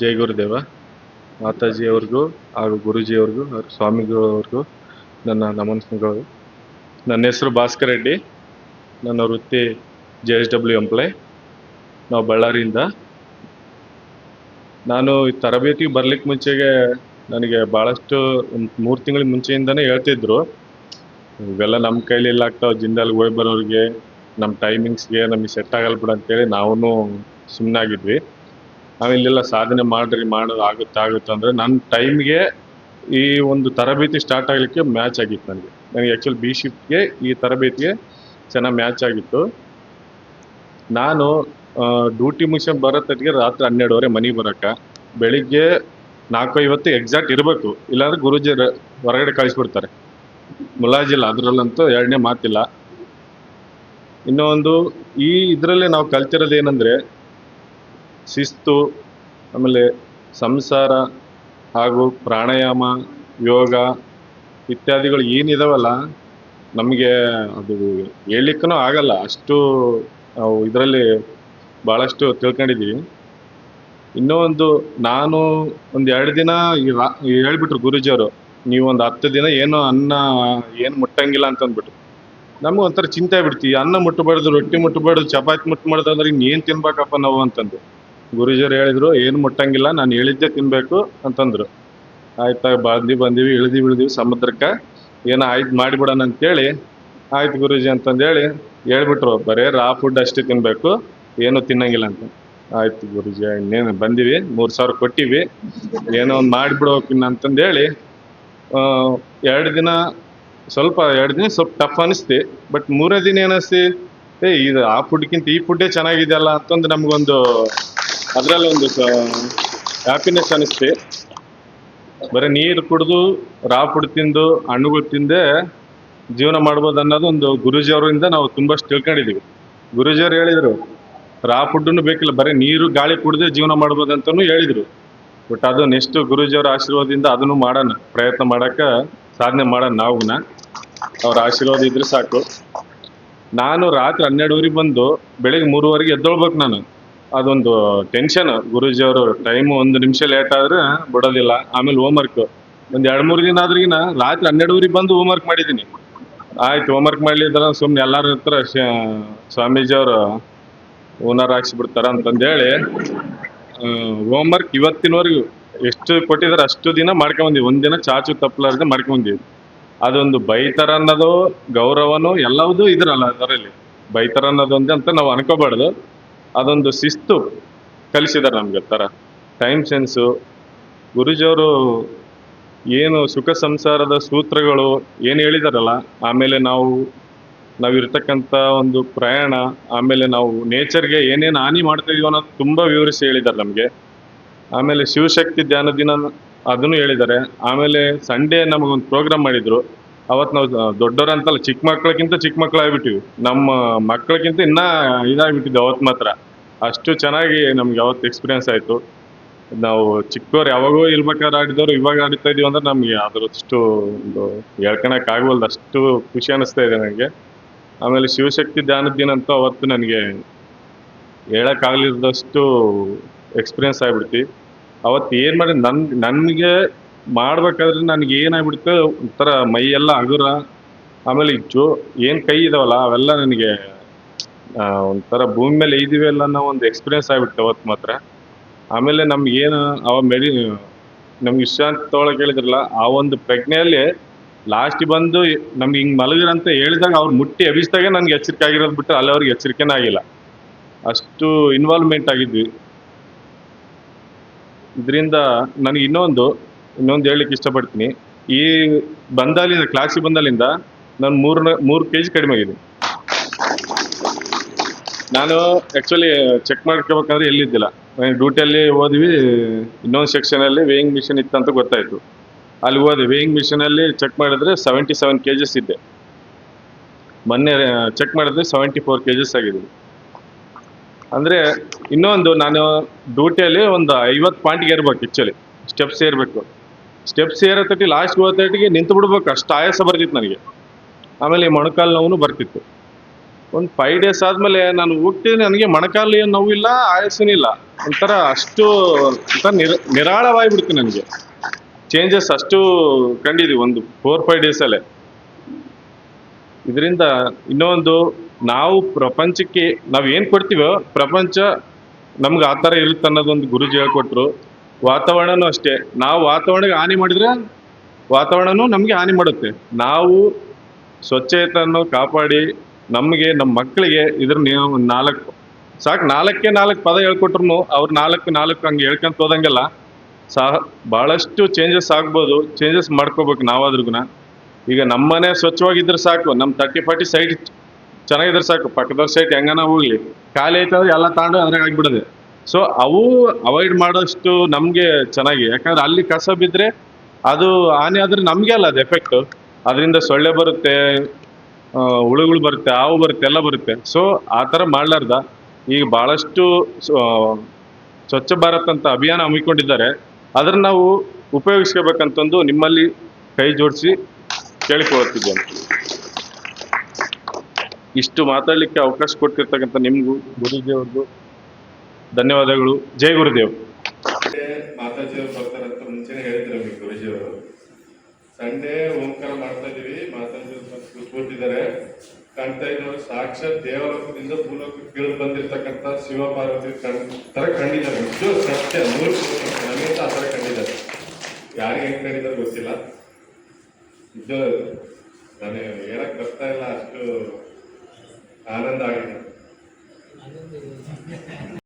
ಜೈ ಗುರುದೇವ, ಮಾತಾಜಿಯವ್ರಿಗೂ ಹಾಗೂ ಗುರೂಜಿಯವ್ರಿಗೂ ಸ್ವಾಮಿಗಳವ್ರಿಗೂ ನನ್ನ ನಮನಗಳು ನನ್ನ ಹೆಸರು ಭಾಸ್ಕರ್ ರೆಡ್ಡಿ, ನನ್ನ ವೃತ್ತಿ ಜೆ ಎಸ್ ಡಬ್ಲ್ಯೂ ಎಂಪ್ಲಾಯ್, ನಾವು ಬಳ್ಳಾರಿಯಿಂದ. ನಾನು ಈ ತರಬೇತಿಗೆ ಬರ್ಲಿಕ್ಕೆ ಮುಂಚೆಗೆ ನನಗೆ ಭಾಳಷ್ಟು ಒಂದು ಮೂರು ತಿಂಗಳ ಮುಂಚೆಯಿಂದನೇ ಹೇಳ್ತಿದ್ರು. ಇವೆಲ್ಲ ನಮ್ಮ ಕೈಲಿ ಎಲ್ಲ ಆಗ್ತಾವೆ, ಜಿಂದಾಲ್ಗೆ ಹೋಗಿ ಬರೋರಿಗೆ, ನಮ್ಮ ಟೈಮಿಂಗ್ಸ್ಗೆ ನಮಗೆ ಸೆಟ್ ಆಗಲ್ಲ ಬಿಡು ಅಂತೇಳಿ ನಾವು ಸುಮ್ಮನಾಗಿದ್ವಿ ನಾವಿಲ್ಲೆಲ್ಲ ಸಾಧನೆ ಮಾಡ್ರಿ, ಮಾಡೋದು ಆಗುತ್ತೆ ಆಗುತ್ತೆ ಅಂದರೆ ನನ್ನ ಟೈಮ್ಗೆ ಈ ಒಂದು ತರಬೇತಿ ಸ್ಟಾರ್ಟ್ ಆಗಲಿಕ್ಕೆ ಮ್ಯಾಚ್ ಆಗಿತ್ತು ನನಗೆ. ನನಗೆ ಆ್ಯಕ್ಚುಲಿ ಬಿ ಶಿಫ್ಟ್ಗೆ ಈ ತರಬೇತಿಗೆ ಚೆನ್ನಾಗಿ ಮ್ಯಾಚ್ ಆಗಿತ್ತು. ನಾನು ಡ್ಯೂಟಿ ಮುಗಿಸ್ಕೊಂಡು ಬರೋತ್ತಿಗೆ ರಾತ್ರಿ ಹನ್ನೆರಡುವರೆ ಮನೆಗೆ ಬರೋಕ್ಕೆ. ಬೆಳಿಗ್ಗೆ ನಾಲ್ಕು ಐವತ್ತು ಎಕ್ಸಾಕ್ಟ್ ಇರಬೇಕು. ಇಲ್ಲಾಂದ್ರೆ ಗುರುಜಿ ಹೊರಗಡೆ ಕಳಿಸ್ಬಿಡ್ತಾರೆ. ಮುಲಾಜಿಲ್ಲ, ಅದರಲ್ಲಂತೂ ಎರಡನೇ ಮಾತಿಲ್ಲ. ಇನ್ನೊಂದು, ಈ ಇದರಲ್ಲೇ ನಾವು ಕಲ್ತಿರೋದು ಏನಂದರೆ ಶಿಸ್ತು, ಆಮೇಲೆ ಸಂಸಾರ ಹಾಗೂ ಪ್ರಾಣಾಯಾಮ, ಯೋಗ ಇತ್ಯಾದಿಗಳು ಏನಿದಾವಲ್ಲ, ನಮಗೆ ಅದು ಹೇಳಲಿಕ್ಕೂ ಆಗಲ್ಲ. ಅಷ್ಟು ನಾವು ಇದರಲ್ಲಿ ಭಾಳಷ್ಟು ತಿಳ್ಕೊಂಡಿದ್ದೀವಿ ಇನ್ನೂ ಒಂದು ನಾನು ಒಂದು ಎರಡು ದಿನ ಹೇಳ್ಬಿಟ್ರು ಗುರುಜಿಯವರು, ನೀವು ಒಂದು ಹತ್ತು ದಿನ ಏನು ಅನ್ನ ಏನು ಮುಟ್ಟಂಗಿಲ್ಲ ಅಂತ ಅಂದ್ಬಿಟ್ರು ನಮ್ಗೆ ಒಂಥರ ಚಿಂತೆ ಆಗ್ಬಿಡ್ತೀವಿ ಅನ್ನ ಮುಟ್ಟಬಾರ್ದು, ರೊಟ್ಟಿ ಮುಟ್ಟಬಾರ್ದು, ಚಪಾತಿ ಮುಟ್ಟಬಾರ್ದು ಅಂದ್ರೆ ಇನ್ನೇನು ತಿನ್ಬೇಕಪ್ಪ ನಾವು ಅಂತಂದು. ಗುರೂಜಿಯವರು ಹೇಳಿದ್ರು, ಏನು ಮುಟ್ಟಂಗಿಲ್ಲ, ನಾನು ಇಳಿದ್ದೆ ತಿನ್ಬೇಕು, ಅಂತಂದ್ರು. ಆಯ್ತಾ ಬಂದು ಬಂದೀವಿ, ಇಳಿದಿ ಇಳ್ದಿವಿ ಸಮುದ್ರಕ್ಕೆ. ಏನೋ ಆಯ್ತು ಮಾಡಿಬಿಡೋಣ ಅಂತೇಳಿ, ಆಯ್ತು ಗುರೂಜಿ ಅಂತಂದೇಳಿ ಹೇಳ್ಬಿಟ್ರು. ಬರೇ ರಾ ಫುಡ್ ಅಷ್ಟೇ ತಿನ್ಬೇಕು, ಏನು ತಿನ್ನಂಗಿಲ್ಲ ಅಂತ. ಆಯ್ತು ಗುರುಜಿ, ಇನ್ನೇನು, ಬಂದೀವಿ, ಮೂರು ಸಾವಿರ ಕೊಟ್ಟಿವಿ, ಏನೋ ಒಂದು ಮಾಡಿಬಿಡೋಕಿನ್ನ ಅಂತಂದೇಳಿ ಎರಡು ದಿನ, ಸ್ವಲ್ಪ ಎರಡು ದಿನ ಸ್ವಲ್ಪ ಟಫ್ ಅನಿಸ್ತಿ ಬಟ್ ಮೂರನೇ ದಿನ ಏನಿಸ್ತಿ ಏ, ಇದು ಆ ಫುಡ್ಗಿಂತ ಈ ಫುಡ್ಡೇ ಚೆನ್ನಾಗಿದೆಯಲ್ಲ, ಅಂತಂದು ನಮಗೊಂದು ಅದರಲ್ಲಿ ಒಂದು ಹ್ಯಾಪಿನೆಸ್ ಅನಿಸ್ತಿ ಬರೀ ನೀರು ಕುಡಿದು, ರಾ ಪುಡಿ ತಿಂದು, ಹಣ್ಣುಗಳು ತಿಂದೆ ಜೀವನ ಮಾಡ್ಬೋದು ಅನ್ನೋದು ಒಂದು ಗುರೂಜಿ ಅವರಿಂದ ನಾವು ತುಂಬಷ್ಟು ತಿಳ್ಕೊಂಡಿದ್ದೀವಿ ಗುರೂಜಿಯವ್ರು ಹೇಳಿದರು, ರಾ ಫುಡ್ಡೂ ಬೇಕಿಲ್ಲ, ಬರೀ ನೀರು ಗಾಳಿ ಕುಡ್ದೆ ಜೀವನ ಮಾಡ್ಬೋದು ಅಂತಲೂ ಹೇಳಿದರು. ಬಟ್ ಅದು ನೆಕ್ಸ್ಟ್ ಗುರೂಜಿಯವರ ಆಶೀರ್ವಾದದಿಂದ ಅದನ್ನು ಮಾಡೋಣ, ಪ್ರಯತ್ನ ಮಾಡೋಕ್ಕೆ ಸಾಧನೆ ಮಾಡೋಣ ನಾವುನ. ಅವ್ರ ಆಶೀರ್ವಾದ ಇದ್ರೆ ಸಾಕು. ನಾನು ರಾತ್ರಿ ಹನ್ನೆರಡುವರೆಗೆ ಬಂದು ಬೆಳಿಗ್ಗೆ ಮೂರುವರೆಗೆ ಎದ್ದೊಳ್ಬೇಕು ನಾನು. ಅದೊಂದು ಟೆನ್ಷನ್ ಗುರೂಜಿಯವರು ಟೈಮ್ ಒಂದು ನಿಮಿಷ ಲೇಟ್ ಆದ್ರೆ ಬಿಡೋದಿಲ್ಲ. ಆಮೇಲೆ ಹೋಮ್ವರ್ಕ್ ಒಂದು ಎರಡು ಮೂರು ದಿನ ಆದ್ರಿಗಿನ ರಾತ್ರಿ ಹನ್ನೆರಡುವರೆಗೆ ಬಂದು ಹೋಮ್ವರ್ಕ್ ಮಾಡಿದೀನಿ. ಆಯ್ತು ಹೋಮ್ವರ್ಕ್ ಮಾಡಲಿದ್ರ ಸುಮ್ಮನೆ ಎಲ್ಲಾರ ಹತ್ರ ಸ್ವಾಮೀಜಿ ಸ್ವಾಮೀಜಿಯವರು ಓನರ್ ಹಾಕ್ಸಿಬಿಡ್ತಾರ ಅಂತಂದೇಳಿ ಹೋಮ್ವರ್ಕ್ ಇವತ್ತಿನವರೆಗೂ ಎಷ್ಟು ಕೊಟ್ಟಿದ್ದಾರೆ ಅಷ್ಟು ದಿನ ಮಾಡ್ಕೊಂಬಂದಿವಿ. ಒಂದಿನ ಚಾಚು ತಪ್ಪಲಾರ್ದೆ ಮಾಡ್ಕೊಂಬಂದಿವಿ. ಅದೊಂದು ಬೈತರ ಅನ್ನೋದು ಗೌರವನು ಎಲ್ಲವೂ ಇದ್ರಲ್ಲ ಅದರಲ್ಲಿ. ಬೈತರ ಅನ್ನೋದೊಂದೇ ಅಂತ ನಾವು ಅನ್ಕೋಬಾರ್ದು. ಅದೊಂದು ಶಿಸ್ತು ಕಲಿಸಿದ್ದಾರೆ ನಮ್ಗೆ ಥರ. ಟೈಮ್ ಸೆನ್ಸು ಗುರುಜಿಯವರು ಏನು ಸುಖ ಸಂಸಾರದ ಸೂತ್ರಗಳು ಏನು ಹೇಳಿದಾರಲ್ಲ, ಆಮೇಲೆ ನಾವು ನಾವಿರ್ತಕ್ಕಂಥ ಒಂದು ಪ್ರಯಾಣ, ಆಮೇಲೆ ನಾವು ನೇಚರ್ಗೆ ಏನೇನು ಹಾನಿ ಮಾಡ್ತಾ ಇದೀವಿ ಅನ್ನೋದು ತುಂಬ ವಿವರಿಸಿ ಹೇಳಿದ್ದಾರೆ ನಮಗೆ. ಆಮೇಲೆ ಶಿವಶಕ್ತಿ ಧ್ಯಾನ ದಿನ ಅದನ್ನು ಹೇಳಿದ್ದಾರೆ ಆಮೇಲೆ ಸಂಡೇ ನಮಗೊಂದು ಪ್ರೋಗ್ರಾಮ್ ಮಾಡಿದ್ರು. ಅವತ್ತು ನಾವು ದೊಡ್ಡವರಂತಲ್ಲ ಚಿಕ್ಕ ಮಕ್ಕಳಕ್ಕಿಂತ ಚಿಕ್ಕ ಮಕ್ಕಳಾಗ್ಬಿಟ್ಟಿವಿ ನಮ್ಮ ಮಕ್ಕಳಕ್ಕಿಂತ ಇನ್ನ ಇದಾಗ್ಬಿಟ್ಟಿದ್ವಿ ಅವತ್ತು ಮಾತ್ರ. ಅಷ್ಟು ಚೆನ್ನಾಗಿ ನಮ್ಗೆ ಅವತ್ತು ಎಕ್ಸ್ಪೀರಿಯನ್ಸ್ ಆಯಿತು. ನಾವು ಚಿಕ್ಕವ್ರು ಯಾವಾಗೋ ಇರ್ಬೇಕಾದ್ರೆ ಆಡಿದವ್ರು ಇವಾಗ ಆಡ್ತಾ ಇದೀವಿ ಅಂದ್ರೆ ನಮಗೆ ಅದರಷ್ಟು ಒಂದು ಹೇಳ್ಕೊಳಕ್ ಆಗವಲ್ದು. ಅಷ್ಟು ಖುಷಿ ಅನಿಸ್ತಾ ಇದೆ ನನಗೆ. ಆಮೇಲೆ ಶಿವಶಕ್ತಿ ಧ್ಯಾನದ ದಿನ ಅಂತ ಅವತ್ತು ನನಗೆ ಹೇಳಕ್ಕಾಗಲಿದ್ದಷ್ಟು ಎಕ್ಸ್ಪೀರಿಯನ್ಸ್ ಆಗ್ಬಿಡ್ತಿ. ಅವತ್ತು ಏನು ಮಾಡಿ ನನ್, ನನಗೆ ಮಾಡ್ಬೇಕಾದ್ರೆ ನನಗೆ ಏನಾಗ್ಬಿಡ್ತು ಒಂಥರ ಮೈಯೆಲ್ಲ ಹಗುರ ಆಮೇಲೆ ಜೋ, ಏನು ಕೈ ಇದಾವಲ್ಲ ಅವೆಲ್ಲ ನನಗೆ ಒಂಥರ ಭೂಮಿ ಮೇಲೆ ಇದ್ದೀವಿ ಅಲ್ಲ ಅನ್ನೋ ಒಂದು ಎಕ್ಸ್ಪೀರಿಯನ್ಸ್ ಆಗ್ಬಿಟ್ಟು ಅವತ್ತು ಮಾತ್ರ. ಆಮೇಲೆ ನಮ್ಗೆ ಏನು, ಅವ ಮೆಡಿ ನಮ್ಗೆ ವಿಶ್ರಾಂತಿ ತೊಗೊಳಕ್ ಹೇಳಿದ್ರಲ್ಲ, ಆ ಒಂದು ಪ್ರಜ್ಞೆಯಲ್ಲಿ ಲಾಸ್ಟ್ ಬಂದು ನಮ್ಗೆ ಹಿಂಗೆ ಮಲಗಿರಂತ ಹೇಳಿದಾಗ ಅವ್ರು ಮುಟ್ಟಿ ಎಬ್ಬಿಸಿದಾಗ ನನಗೆ ಎಚ್ಚರಿಕೆ ಆಗಿರೋದು ಬಿಟ್ಟು ಅಲ್ಲಿ ಅವ್ರಿಗೆ ಎಚ್ಚರಿಕೆನೇ ಆಗಿಲ್ಲ. ಅಷ್ಟು ಇನ್ವಾಲ್ವ್ಮೆಂಟ್ ಆಗಿದ್ವಿ. ಇದರಿಂದ ನನಗೆ ಇನ್ನೊಂದು ಇನ್ನೊಂದು ಹೇಳಲಿಕ್ಕೆ ಇಷ್ಟಪಡ್ತೀನಿ. ಈ ಬಂದಾಲಿಂದ ಕ್ಲಾಸಿಗೆ ಬಂದಾಲಿಂದ ನಾನು ಮೂರ್ ಮೂರು ಕೆ ಜಿ ಕಡಿಮೆ ಆಗಿದೆ ನಾನು ಆ್ಯಕ್ಚುಲಿ ಚೆಕ್ ಮಾಡ್ಕೋಬೇಕಾದ್ರೆ ಎಲ್ಲಿದ್ದಿಲ್ಲ. ಡ್ಯೂಟಿಯಲ್ಲಿ ಹೋದ್ವಿ, ಇನ್ನೊಂದು ಸೆಕ್ಷನಲ್ಲಿ ವೇಯಿಂಗ್ ಮಿಷಿನ್ ಇತ್ತು ಅಂತ ಗೊತ್ತಾಯಿತು. ಅಲ್ಲಿ ಹೋದೆ ವೇಯಿಂಗ್ ಮಿಷಿನಲ್ಲಿ ಚೆಕ್ ಮಾಡಿದ್ರೆ ಸೆವೆಂಟಿ ಸೆವೆನ್ ಕೆ ಜಿಸ್ ಇದ್ದೆ. ಮೊನ್ನೆ ಚೆಕ್ ಮಾಡಿದ್ರೆ ಸೆವೆಂಟಿ ಫೋರ್ ಕೆ ಜಿಸ್ ಆಗಿದೆ. ಅಂದರೆ ಇನ್ನೊಂದು, ನಾನು ಡ್ಯೂಟಿಯಲ್ಲಿ ಒಂದು ಐವತ್ತು ಪಾಯಿಂಟ್ಗೆ ಏರ್ಬೇಕು ಆ್ಯಕ್ಚುಲಿ ಸ್ಟೆಪ್ಸ್ ಏರಬೇಕು. ಸ್ಟೆಪ್ಸ್ ಏರತಟ್ಟಿ ಲಾಸ್ಟ್ ಹೋಗತಟ್ಟಿಗೆ ನಿಂತು ಬಿಡ್ಬೇಕು ಅಷ್ಟು ಆಯಾಸ ಬರ್ತಿತ್ತು ನನಗೆ. ಆಮೇಲೆ ಈ ಮೊಣಕಾಲು ನೋವು ಬರ್ತಿತ್ತು. ಒಂದು ಫೈವ್ ಡೇಸ್ ಆದಮೇಲೆ ನಾನು ಹೋಗ್ತೀನಿ ನನಗೆ ಮೊಣಕಾಲು ಏನು ನೋವಿಲ್ಲ ಇಲ್ಲ. ಒಂಥರ ಅಷ್ಟು ಒಂಥರ ನಿರ, ನಿರಾಳವಾಗಿಬಿಡ್ತು ನನಗೆ. ಚೇಂಜಸ್ ಅಷ್ಟು ಕಂಡಿದ್ದೀವಿ ಒಂದು ಫೋರ್ ಫೈವ್ ಡೇಸಲ್ಲೇ ಇದರಿಂದ ಇನ್ನೊಂದು ನಾವು ಪ್ರಪಂಚಕ್ಕೆ ನಾವು ಏನು ಕೊಡ್ತೀವೋ ಪ್ರಪಂಚ ನಮ್ಗೆ ಆ ಥರ ಇರುತ್ತೆ ಅನ್ನೋದೊಂದು ಗುರುಜಿ ಹೇಳ್ಕೊಟ್ರು. ವಾತಾವರಣನೂ ಅಷ್ಟೇ. ನಾವು ವಾತಾವರಣಕ್ಕೆ ಹಾನಿ ಮಾಡಿದ್ರೆ ವಾತಾವರಣನೂ ನಮಗೆ ಹಾನಿ ಮಾಡುತ್ತೆ. ನಾವು ಸ್ವಚ್ಛತೆಯನ್ನು ಕಾಪಾಡಿ ನಮಗೆ ನಮ್ಮ ಮಕ್ಕಳಿಗೆ ಇದ್ರ ನೀವು ನಾಲ್ಕು, ಸಾಕು ನಾಲ್ಕೇ ನಾಲ್ಕು ಪದ ಹೇಳ್ಕೊಟ್ರು ಅವ್ರು ನಾಲ್ಕು ನಾಲ್ಕು ಹಂಗೆ ಹೇಳ್ಕೊಂತ ಹೋದಂಗೆಲ್ಲ ಸಹ ಭಾಳಷ್ಟು ಚೇಂಜಸ್ ಆಗ್ಬೋದು ಚೇಂಜಸ್ ಮಾಡ್ಕೋಬೇಕು ನಾವಾದ್ರೂ ಈಗ ನಮ್ಮನೆ ಸ್ವಚ್ಛವಾಗಿದ್ರೆ ಸಾಕು ನಮ್ಮ ತರ್ಟಿ ಫಾರ್ಟಿ ಸೈಡ್ ಚೆನ್ನಾಗಿದ್ರೆ ಸಾಕು, ಪಕ್ಕದವ್ರ ಸೈಟ್ ಹೆಂಗನ ಹೋಗ್ಲಿ ಖಾಲಿ ಐತಂದ್ರೆ ಎಲ್ಲ ತಾಂಡು ಅದ್ರಾಗ ಆಗ್ಬಿಡದೆ. ಸೊ ಅವು ಅವಾಯ್ಡ್ ಮಾಡೋಷ್ಟು ನಮಗೆ ಚೆನ್ನಾಗಿ, ಯಾಕಂದ್ರೆ ಅಲ್ಲಿ ಕಸ ಬಿದ್ದರೆ ಅದು ಹಾನಿ ಆದ್ರೆ ನಮಗೆ ಅಲ್ಲ ಅದು ಎಫೆಕ್ಟ್ ಅದರಿಂದ ಸೊಳ್ಳೆ ಬರುತ್ತೆ ಹುಳುಗಳು ಬರುತ್ತೆ, ಹಾವು ಬರುತ್ತೆ, ಎಲ್ಲ ಬರುತ್ತೆ. ಸೊ ಆ ಥರ ಮಾಡ್ಲಾರ್ದ. ಈಗ ಭಾಳಷ್ಟು ಸ್ವಚ್ಛ ಭಾರತ್ ಅಂತ ಅಭಿಯಾನ ಹಮ್ಮಿಕೊಂಡಿದ್ದಾರೆ. ಅದನ್ನ ನಾವು ಉಪಯೋಗಿಸ್ಕೋಬೇಕಂತಂದು ನಿಮ್ಮಲ್ಲಿ ಕೈ ಜೋಡಿಸಿ ಕೇಳಿಕೊಳ್ಳುತ್ತಿದ್ದೇನೆ. ಇಷ್ಟು ಮಾತಾಡಲಿಕ್ಕೆ ಅವಕಾಶ ಕೊಟ್ಟಿರ್ತಕ್ಕಂಥ ನಿಮಗೂ ಗುರುದೇವ್ರಿಗೂ ಧನ್ಯವಾದಗಳು. ಜೈ ಗುರುದೇವ್. ಮಾತಾಜಿಯವರು ಬರ್ತಾರಂತ ಮುಂಚೆನೆ ಹೇಳಿದ್ರು ಗುರುಜಿಯವರು. ಸಂಡೇ ಓಂಕಾರ ಮಾಡ್ತಾ ಇದೀವಿ. ಮಾತಾಜಿ ಕೂತಿದ್ದಾರೆ ಕಾಣ್ತಾ ಇದ್ದವರು ಸಾಕ್ಷಾತ್ ದೇವಲೋಕದಿಂದ ಭೂಲೋಕಕ್ಕೆ ಕೇಳಿ ಬಂದಿರ್ತಕ್ಕಂಥ ಶಿವ ಪಾರ್ವತಿ ತರ ಕಂಡಿದ್ದಾರೆ. ನಿಜ ಸತ್ಯ ನಮಗೆ ಆ ತರ ಕಂಡಿದ್ದಾರೆ. ಯಾರಿಗೆ ಹೆಂಗ್ ಕಂಡಿದ್ದಾರೆ ಗೊತ್ತಿಲ್ಲ. ನಿಜ ನಾನು ಹೇಳಕ್ ಬರ್ತಾ ಇಲ್ಲ. ಅಷ್ಟು ಆನಂದ ಆಗಿದೆ.